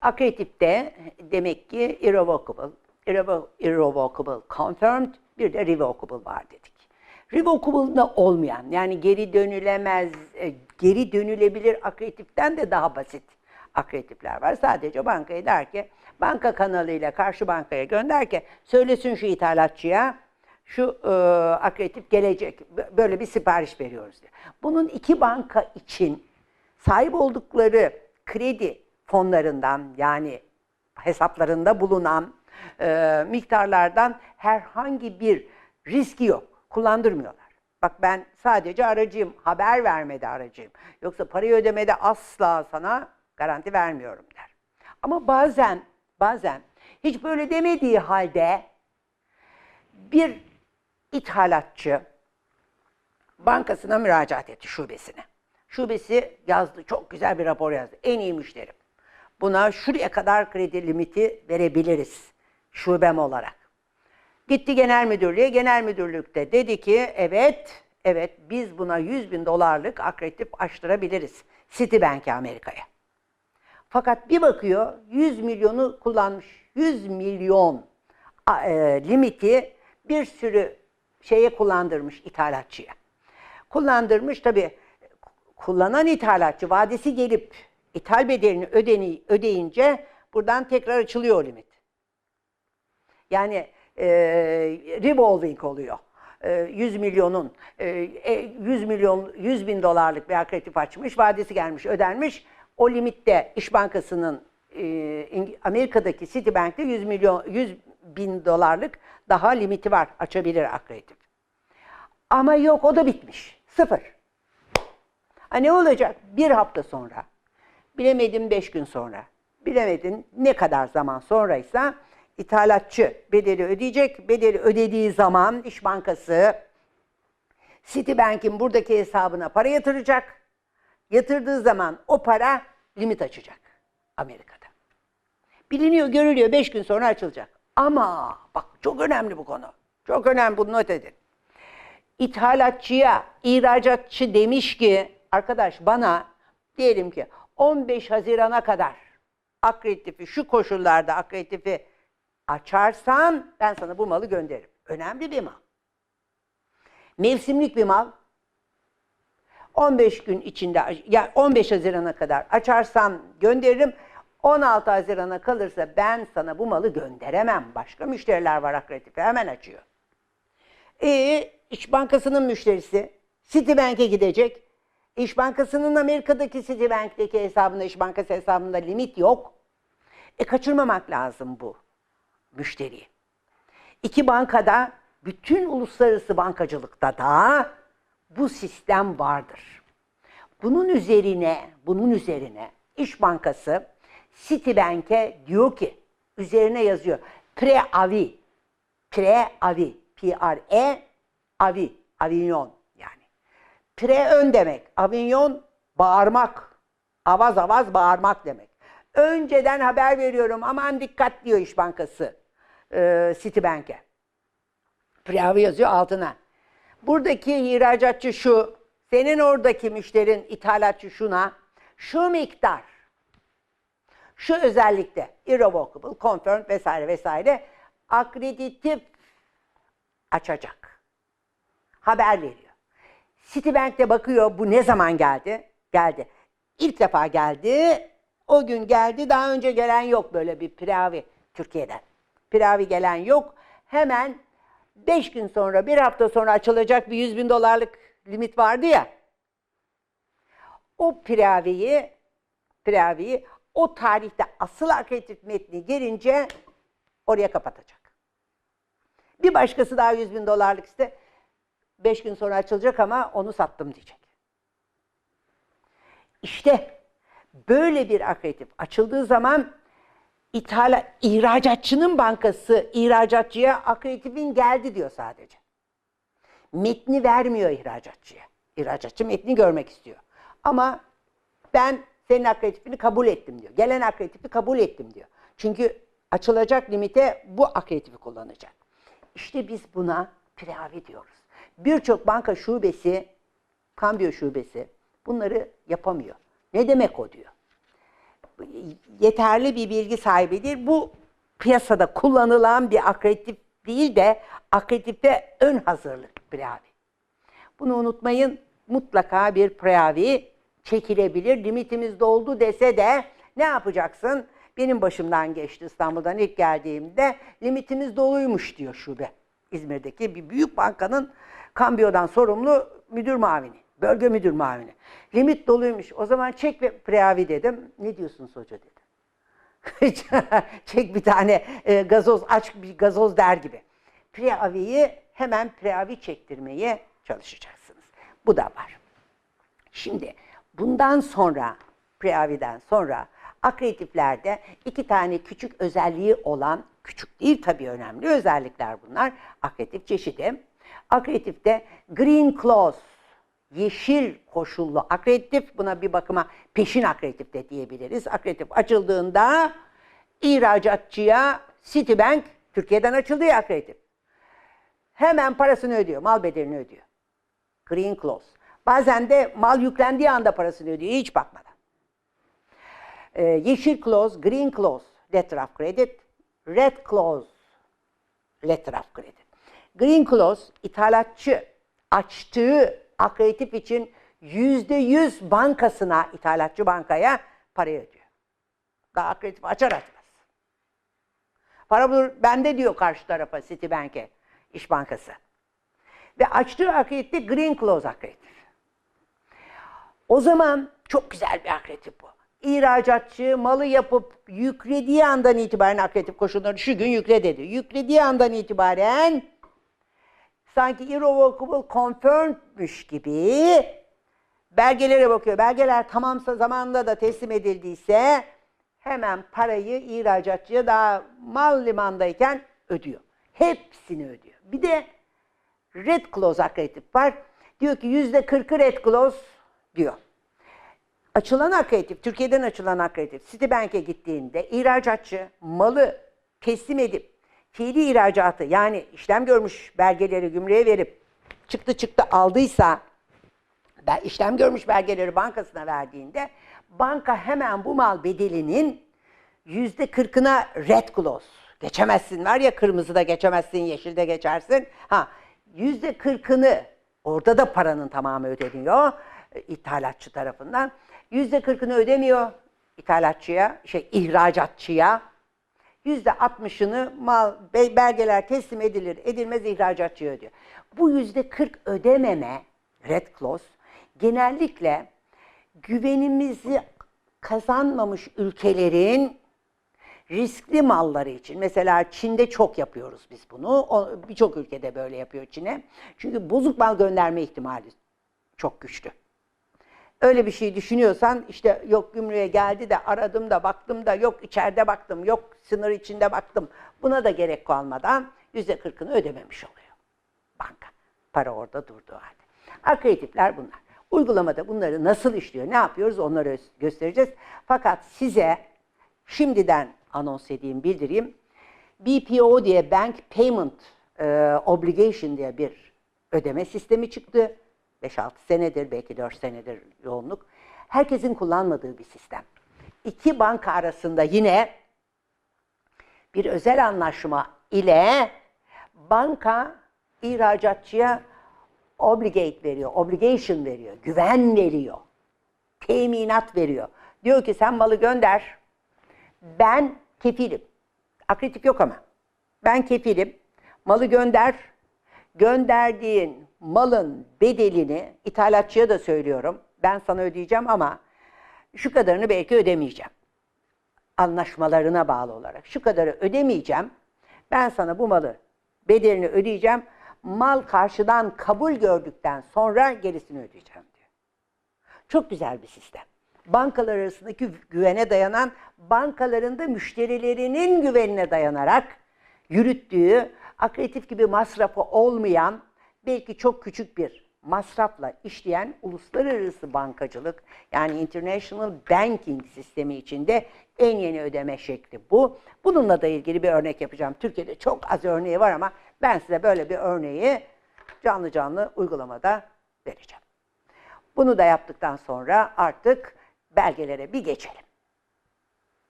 Akredit'te demek ki irrevocable, irrevo- irrevocable confirmed, bir de revocable var dedik. Revocable'da olmayan yani geri dönülemez, e, geri dönülebilir akreditiften de daha basit akreditifler var. Sadece bankaya der ki banka kanalıyla karşı bankaya gönder ki söylesin şu ithalatçıya şu e, akreditif gelecek. Bö- Böyle bir sipariş veriyoruz diye. Bunun iki banka için sahip oldukları kredi fonlarından yani hesaplarında bulunan e, miktarlardan herhangi bir riski yok. Kullandırmıyorlar. Bak ben sadece aracıyım, haber vermede aracıyım. Yoksa parayı ödemede asla sana garanti vermiyorum der. Ama bazen, bazen hiç böyle demediği halde bir ithalatçı bankasına müracaat etti şubesine. Şubesi yazdı, çok güzel bir rapor yazdı. En iyi müşterim. Buna şuraya kadar kredi limiti verebiliriz şubem olarak. Gitti genel müdürlüğe, genel müdürlükte dedi ki evet, evet biz buna 100 bin dolarlık akreditif açtırabiliriz Citibank'e Amerika'ya. Fakat bir bakıyor 100 milyonu kullanmış. 100 milyon e, limiti bir sürü şeye kullandırmış ithalatçıya. Kullandırmış tabii kullanan ithalatçı vadesi gelip ithal bedelini ödeni, ödeyince buradan tekrar açılıyor limit. Yani e, revolving oluyor. E, 100 milyonun e, e, 100 milyon 100 bin dolarlık bir akreditif açmış, vadesi gelmiş, ödenmiş. O limitte İş Bankası'nın e, Amerika'daki Citibank'te 100 milyon 100 bin dolarlık daha limiti var açabilir akreditif. Ama yok o da bitmiş. Sıfır. Ha ne olacak? Bir hafta sonra, bilemedim beş gün sonra, bilemedin ne kadar zaman sonraysa ithalatçı bedeli ödeyecek. Bedeli ödediği zaman İş Bankası Citibank'in buradaki hesabına para yatıracak. Yatırdığı zaman o para limit açacak Amerika'da. Biliniyor, görülüyor. Beş gün sonra açılacak. Ama bak çok önemli bu konu. Çok önemli bunu not edin ithalatçıya, ihracatçı demiş ki arkadaş bana diyelim ki 15 Haziran'a kadar akreditifi şu koşullarda akreditifi açarsan ben sana bu malı gönderirim. Önemli bir mal. Mevsimlik bir mal. 15 gün içinde yani 15 Haziran'a kadar açarsan gönderirim. 16 Haziran'a kalırsa ben sana bu malı gönderemem. Başka müşteriler var akreditifi hemen açıyor. E, İş Bankası'nın müşterisi Citibank'e gidecek. İş Bankası'nın Amerika'daki Citibank'teki hesabında, İş Bankası hesabında limit yok. E kaçırmamak lazım bu müşteriyi. İki bankada, bütün uluslararası bankacılıkta da bu sistem vardır. Bunun üzerine, bunun üzerine İş Bankası Citibank'e diyor ki, üzerine yazıyor. Pre-avi, pre-avi, P-R-E, avi, avignon. Pre ön demek, avignon bağırmak, avaz avaz bağırmak demek. Önceden haber veriyorum, aman dikkat diyor İş Bankası e, Citibank'e. Pre-avi yazıyor altına. Buradaki ihracatçı şu, senin oradaki müşterin ithalatçı şuna, şu miktar, şu özellikle irrevocable, confirmed vesaire vesaire akreditif açacak. Haber veriyor. Citibank de bakıyor bu ne zaman geldi? Geldi. İlk defa geldi. O gün geldi. Daha önce gelen yok böyle bir piravi Türkiye'den. Piravi gelen yok. Hemen 5 gün sonra, bir hafta sonra açılacak bir 100 bin dolarlık limit vardı ya. O piraviyi, piraviyi o tarihte asıl akreditif metni gelince oraya kapatacak. Bir başkası daha 100 bin dolarlık iste 5 gün sonra açılacak ama onu sattım diyecek. İşte böyle bir akreditif açıldığı zaman ithala, ihracatçının bankası ihracatçıya akreditifin geldi diyor sadece. Metni vermiyor ihracatçıya. İhracatçı metni görmek istiyor. Ama ben senin akreditifini kabul ettim diyor. Gelen akreditifi kabul ettim diyor. Çünkü açılacak limite bu akreditifi kullanacak. İşte biz buna preavi diyoruz. Birçok banka şubesi, kambiyo şubesi bunları yapamıyor. Ne demek o diyor. yeterli bir bilgi sahibi değil. Bu piyasada kullanılan bir akreditif değil de akreditifte ön hazırlık preavi. Bunu unutmayın. Mutlaka bir preavi çekilebilir. Limitimiz doldu dese de ne yapacaksın? Benim başımdan geçti İstanbul'dan ilk geldiğimde limitimiz doluymuş diyor şube. İzmir'deki bir büyük bankanın kambiyodan sorumlu müdür mavini, bölge müdür mavini. Limit doluymuş. O zaman çek ve preavi dedim. Ne diyorsunuz hoca dedi. çek bir tane e, gazoz, aç bir gazoz der gibi. Preaviyi hemen preavi çektirmeye çalışacaksınız. Bu da var. Şimdi bundan sonra, preaviden sonra akreditiflerde iki tane küçük özelliği olan, küçük değil tabii önemli özellikler bunlar. Akreditif çeşidi. Akreditifte green clause, yeşil koşullu akreditif, buna bir bakıma peşin akreditif de diyebiliriz. Akreditif açıldığında ihracatçıya Citibank, Türkiye'den açıldı ya akreditif. Hemen parasını ödüyor, mal bedelini ödüyor. Green clause. Bazen de mal yüklendiği anda parasını ödüyor, hiç bakmadan. Ee, yeşil clause, green clause, letter of credit. Red clause, letter of credit. Green clause, ithalatçı açtığı akreditif için yüzde yüz bankasına, ithalatçı bankaya parayı ödüyor. Daha akreditif açar açmaz. Para bulur, bende diyor karşı tarafa Citibank'e, İş Bankası. Ve açtığı akreditte Green Clause akreditif. O zaman çok güzel bir akreditif bu. İhracatçı malı yapıp yüklediği andan itibaren akreditif koşulları şu gün yükle dedi. Yüklediği andan itibaren sanki irrevocable confirmed'müş gibi belgelere bakıyor. Belgeler tamamsa zamanında da teslim edildiyse hemen parayı ihracatçıya daha mal limandayken ödüyor. Hepsini ödüyor. Bir de red clause akreditif var. Diyor ki yüzde kırkı red clause diyor. Açılan akreditif, Türkiye'den açılan akreditif, Citibank'e gittiğinde ihracatçı malı teslim edip fiili ihracatı yani işlem görmüş belgeleri gümrüğe verip çıktı çıktı aldıysa işlem görmüş belgeleri bankasına verdiğinde banka hemen bu mal bedelinin yüzde kırkına red clause. Geçemezsin var ya kırmızıda geçemezsin yeşilde geçersin. Ha yüzde kırkını orada da paranın tamamı ödeniyor e, ithalatçı tarafından. Yüzde kırkını ödemiyor ithalatçıya şey ihracatçıya yüzde altmışını mal be- belgeler teslim edilir edilmez ihracatçıya ödüyor. Bu yüzde kırk ödememe red clause genellikle güvenimizi kazanmamış ülkelerin riskli malları için. Mesela Çin'de çok yapıyoruz biz bunu. Birçok ülkede böyle yapıyor Çin'e. Çünkü bozuk mal gönderme ihtimali çok güçlü. Öyle bir şey düşünüyorsan işte yok gümrüğe geldi de aradım da baktım da yok içeride baktım yok sınır içinde baktım. Buna da gerek kalmadan yüzde kırkını ödememiş oluyor banka. Para orada durduğu halde. Akreditifler bunlar. Uygulamada bunları nasıl işliyor, ne yapıyoruz onları göstereceğiz. Fakat size şimdiden anons edeyim, bildireyim. BPO diye Bank Payment e, Obligation diye bir ödeme sistemi çıktı. 5-6 senedir, belki 4 senedir yoğunluk. Herkesin kullanmadığı bir sistem. İki banka arasında yine bir özel anlaşma ile banka ihracatçıya obligate veriyor, obligation veriyor, güven veriyor, teminat veriyor. Diyor ki sen malı gönder, ben kefilim. Akreditif yok ama. Ben kefilim. Malı gönder. Gönderdiğin malın bedelini ithalatçıya da söylüyorum. Ben sana ödeyeceğim ama şu kadarını belki ödemeyeceğim. Anlaşmalarına bağlı olarak. Şu kadarı ödemeyeceğim. Ben sana bu malı bedelini ödeyeceğim. Mal karşıdan kabul gördükten sonra gerisini ödeyeceğim diyor. Çok güzel bir sistem. Bankalar arasındaki güvene dayanan, bankaların da müşterilerinin güvenine dayanarak yürüttüğü, akreditif gibi masrafı olmayan, belki çok küçük bir masrafla işleyen uluslararası bankacılık, yani international banking sistemi içinde en yeni ödeme şekli bu. Bununla da ilgili bir örnek yapacağım. Türkiye'de çok az örneği var ama ben size böyle bir örneği canlı canlı uygulamada vereceğim. Bunu da yaptıktan sonra artık belgelere bir geçelim.